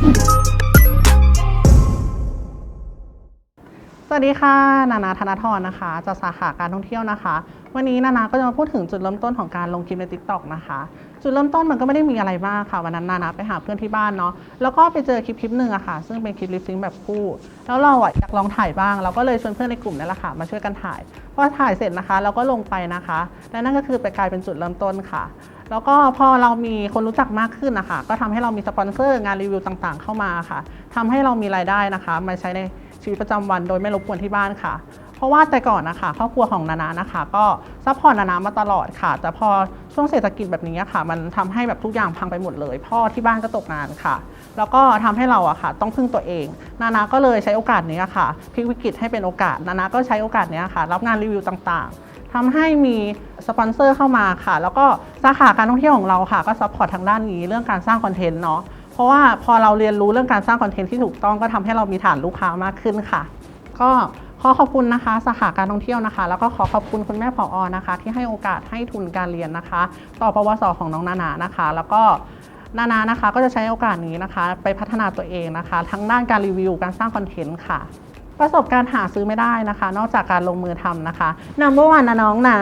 Bye. สวัสดีค่ะ นานาธนทรนะคะ จากสาขาการท่องเที่ยวนะคะ วันนี้นานาก็จะมาพูดถึงจุดเริ่มต้นของการลงคลิปใน t ิ k t o k นะคะ จุดเริ่มต้นมันก็ไม่ได้มีอะไรมากค่ะวันนั้นนานาไปหาเพื่อนที่บ้านเนาะแล้วก็ไปเจอคลิปคลิปหนึ่งอะค่ะ ซึ่งเป็นคลิปลิปซิงแบบคู่ แล้วเราอะอยากลองถ่ายบ้าง เราก็เลยชวนเพื่อนในกลุ่มนี่แหละค่ะมาช่วยกันถ่ายพอถ่ายเสร็จนะคะ เราก็ลงไปนะคะและนั่นก็คือไปกลายเป็นจุดเริ่มต้นค่ะแล้วก็พอเรามีคนรู้จักมากขึ้นนะคะ ก็ทำให้เรามีสปอนเซอร์งานรีวิวต่างๆ เข้ามาค่ะทำให้เรามีรายได้นะคะ มาใช้ใน ชีวิตประจำวันโดยไม่รบกวนที่บ้านค่ะ เพราะว่าแต่ก่อนนะคะครอบครัวของนานานะคะ ก็ซัพพอร์ตนานามาตลอดค่ะ แต่พอช่วงเศรษฐกิจแบบนี้ค่ะ มันทำให้แบบทุกอย่างพังไปหมดเลย พ่อที่บ้านก็ตกงานค่ะ แล้วก็ทำให้เราอะค่ะ ต้องพึ่งตัวเอง นานาก็เลยใช้โอกาสนี้อะค่ะพลิกวิกฤตให้เป็นโอกาส นานาก็ใช้โอกาสนี้ค่ะ รับงานรีวิวต่างๆทำให้มีสปอนเซอร์เข้ามาค่ะ แล้วก็สาขาการท่องเที่ยวของเราค่ะ ก็ซัพพอร์ตทางด้านนี้เรื่องการสร้างคอนเทนต์เนาะ ราะว่าพอเราเรียนรู้เรื่องการสร้างคอนเทนต์ที่ถูกต้องก็ทำให้เรามีฐานลูกค้ามากขึ้นค่ะ ก็ขอขอบคุณนะคะสาขาการท่องเที่ยวนะคะ แล้วก็ขอขอบคุณคุณแม่ผออนะคะ ที่ให้โอกาสให้ทุนการเรียนนะคะ ต่อปวสของน้องนานานะคะ แล้วก็นานานะคะ ก็จะใช้โอกาสนี้นะคะ ไปพัฒนาตัวเองนะคะ ทั้งด้านการรีวิวการสร้างคอนเทนต์ค่ะ ประสบการณ์หาซื้อไม่ได้นะคะ นอกจากการลงมือทำนะคะนัมเบอร์วันนะน้องนะ